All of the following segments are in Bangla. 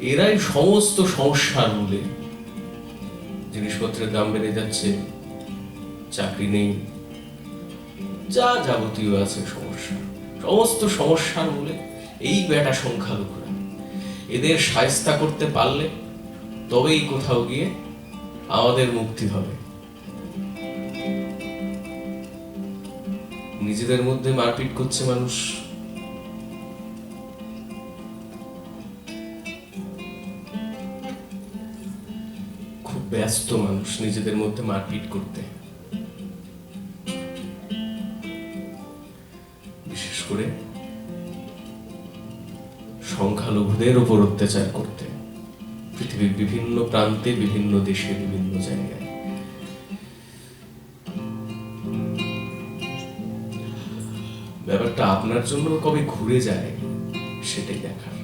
এরাই সমস্ত সমস্যার মূলে। জিনিসপত্রের দাম বেড়ে যাচ্ছে, চাকরি নেই, যা যাবতীয় আছে সমস্যা। সমস্ত সমস্যার মূলে এই বেটা সংখ্যালঘুরা। এদের সায়স্তা করতে পারলে তবেই কোথাও গিয়ে আমাদের মুক্তি হবে। নিজেদের মধ্যে মারপিট করছে মানুষ। ব্যস্ত মানুষ নিজেদের মধ্যে মারপিট করতে। বিশেষ করে সংখ্যালঘুদের ওপর অত্যাচার করতে। পৃথিবীর বিভিন্ন প্রান্তে, বিভিন্ন দেশে, বিভিন্ন জায়গায়। ব্যাপারটা আপনার জন্য কবে ঘুরে যায়, সেটাই দেখার।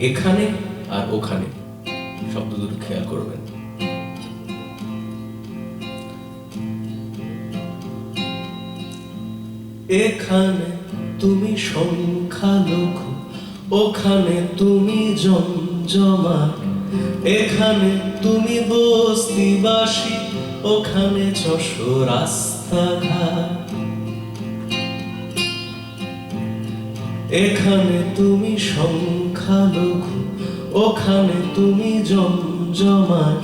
এখানে আর ওখানে। শব্দ দুটো খেয়াল করবেন। এখানে তুমি সংখ্যালঘু, ওখানে তুমি জমজমা এখানে তুমি বস্তিবাসী, ওখানে ছশো রাস্তাঘাট। এখানে তুমি সংখ্যালঘু, ওখানে তুমি জমজমাট,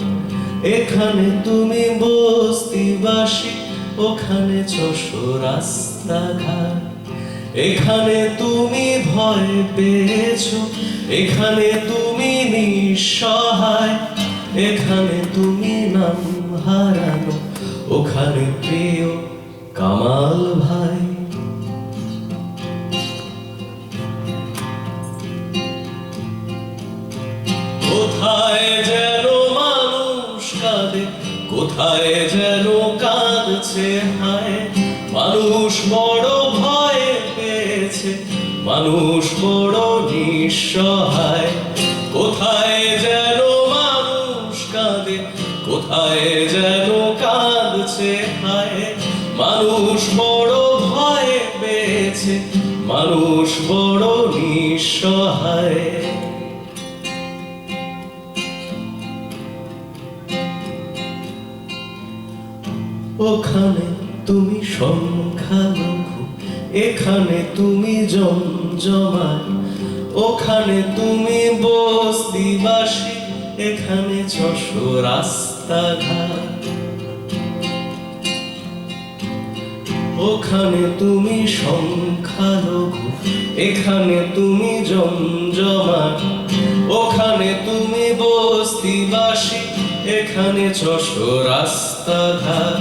এখানে তুমি বস্তিবাসী, ওখানে ছশো রাস্তাঘাট। এখানে তুমি ভয় পেয়েছ, এখানে তুমি নিঃসহায়, এখানে তুমি নাম হারানো, ওখানে প্রিয় কামাল ভাই। কোথায় যেন মানুষ কাঁদে, কোথায় যেন কাঁদছে হায়। মানুষ বড় ভয় পেয়েছে, মানুষ বড় নিঃসহায়। কোথায় যেন মানুষ কাঁদে, কোথায় যেন কাঁদছে হায়। মানুষ বড় ভয় পেয়েছে, মানুষ বড় নিঃসহায়। ওখানে তুমি সংখ্যালঘু, এখানে তুমি জমজমাট, ওখানে তুমি বস্তিবাসী, এখানে ছশো রাস্তাঘাট। ওখানে তুমি সংখ্যালঘু, এখানে তুমি জমজমাট, ওখানে তুমি বস্তিবাসী এখানে ছশো রাস্তাঘাট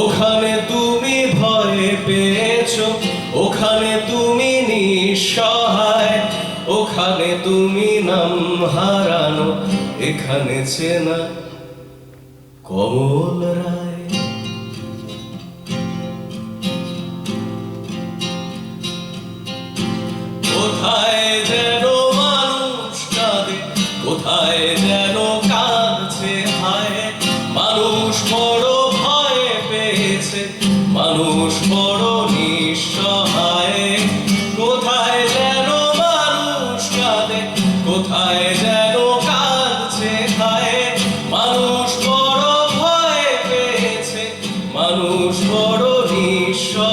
ওখানে তুমি ভয় পেয়েছ, ওখানে তুমি নিঃসহায়, ওখানে তুমি নাম হারানো, এখানে চেনা কমল রায়। কোথায় যেন মানুষ কোথায় মানুষ বড় ভয় পেয়েছে, মানুষ বড় নিঃসহায়। কোথায় যেন মানুষ কাঁদে, কোথায় যেন কাঁদছে খায় মানুষ বড় ভয় পেয়েছে, মানুষ বড় নিঃসহায়।